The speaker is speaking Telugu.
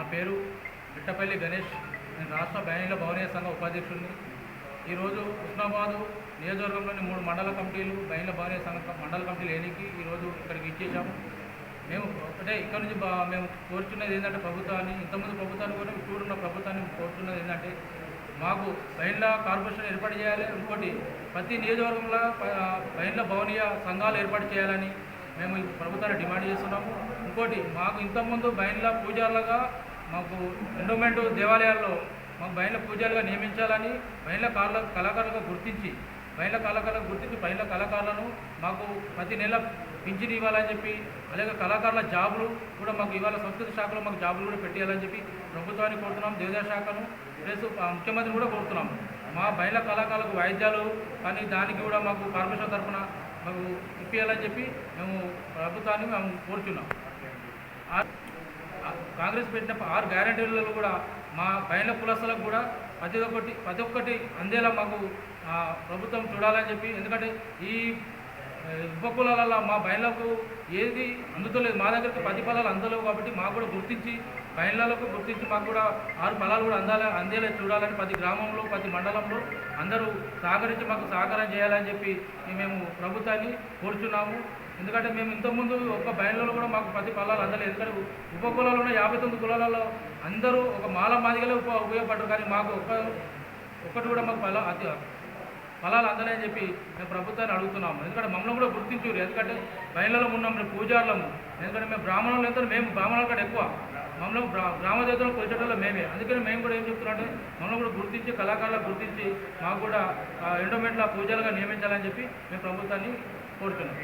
నా పేరు బిట్టపల్లి గణేష్. నేను రాష్ట్ర బయనీల భవనీయ సంఘ ఉపాధ్యక్షుడిని. ఈరోజు ఉస్నాబాదు నియోజకవర్గంలోని మూడు మండల కమిటీలు బయనీల భవనీయ సంఘ మండల కమిటీలు ఏనికి ఈరోజు ఇక్కడికి ఇచ్చేసాము మేము ఒకటే ఇక్కడ నుంచి మేము కోరుచున్నది ఏంటంటే ప్రభుత్వాన్ని ఇంతకుముందు ప్రభుత్వాన్ని కూడా ఇప్పుడున్న ప్రభుత్వాన్ని కోరుతున్నది ఏంటంటే మాకు బయళ్ళ కార్పొరేషన్ ఏర్పాటు చేయాలి. ఇంకోటి ప్రతి నియోజకవర్గంలో ప- బయళ్ళ భవనీయ సంఘాలు ఏర్పాటు చేయాలని మేము ప్రభుత్వాన్ని డిమాండ్ చేస్తున్నాము. ఇంకోటి మాకు ఇంతకుముందు బయళ్ళ పూజారులుగా మాకు ఎండోమెంట్ దేవాలయాల్లో మాకు మహిళ పూజలుగా నియమించాలని మహిళ కళ కళాకారులుగా గుర్తించి మహిళ కళాకారులకు గుర్తించి మహిళ కళాకారులను మాకు ప్రతి నెల పింఛన్ ఇవ్వాలని చెప్పి అలాగే కళాకారుల జాబులు కూడా మాకు ఇవాళ సంస్కృతి శాఖలో మాకు జాబులు కూడా పెట్టేయాలని చెప్పి ప్రభుత్వాన్ని కోరుతున్నాం దేవదాయ శాఖను ప్లస్ ముఖ్యమంత్రిని కూడా కోరుతున్నాం. మా బయల కళాకారులకు వాయిద్యాలు కానీ దానికి కూడా మాకు కార్పొరేషన్ తరఫున మాకు ఇప్పించాలని చెప్పి మేము ప్రభుత్వాన్ని మేము కోరుతున్నాం కాంగ్రెస్ పెట్టిన ఆరు గ్యారంటీలలో కూడా మా బయల కులస్తులకు కూడా ప్రతి ఒక్కటి ప్రతి ఒక్కటి అందేలా మాకు ప్రభుత్వం చూడాలని చెప్పి ఎందుకంటే ఈ ఉపకులాలలో ఉపకులాల మా బయళ్ళకు ఏది అందుతలేదు మా దగ్గరికి పది పొలాలు అందలేవు కాబట్టి మాకు కూడా గుర్తించి బయళ్ళకు గుర్తించి మాకు కూడా ఆరు పొలాలు కూడా అందాల అందేలా చూడాలని ప్రతి గ్రామంలో ప్రతి మండలంలో అందరూ సహకరించి మాకు సహకారం చేయాలని చెప్పి మేము ప్రభుత్వాన్ని కోరుచున్నాము. ఎందుకంటే మేము ఇంతకుముందు ఒక బయలులో కూడా మాకు ప్రతి పొలాలు అందలేదు. ఎందుకంటే ఉప కులాలు ఉన్న యాభై తొమ్మిది కులాలలో అందరూ ఒక మాల మాదిగలే ఉప ఉపయోగపడ్డారు. కానీ మాకు ఒక్క ఒక్కటి కూడా మాకు ఫల అది ఫలాలు అందలేని చెప్పి మేము ప్రభుత్వాన్ని అడుగుతున్నాము. ఎందుకంటే మమ్మల్ని కూడా గుర్తించారు ఎందుకంటే బయళ్ళలో ఉన్నాం మేము పూజార్లము ఎందుకంటే మేము బ్రాహ్మణులు ఎంత మేము బ్రాహ్మణుల కంటే ఎక్కువ. మమ్మల్ని బ్రా గ్రామదేవతలు కొలిచేటోళ్ళు మేమే. అందుకని మేము కూడా ఏం చెప్తున్నామంటే మమ్మల్ని కూడా గుర్తించి కళాకారులకు గుర్తించి మాకు కూడా ఎండోమెంట్ల పూజలుగా నియమించాలని చెప్పి మేము ప్రభుత్వాన్ని కోరుతున్నాం.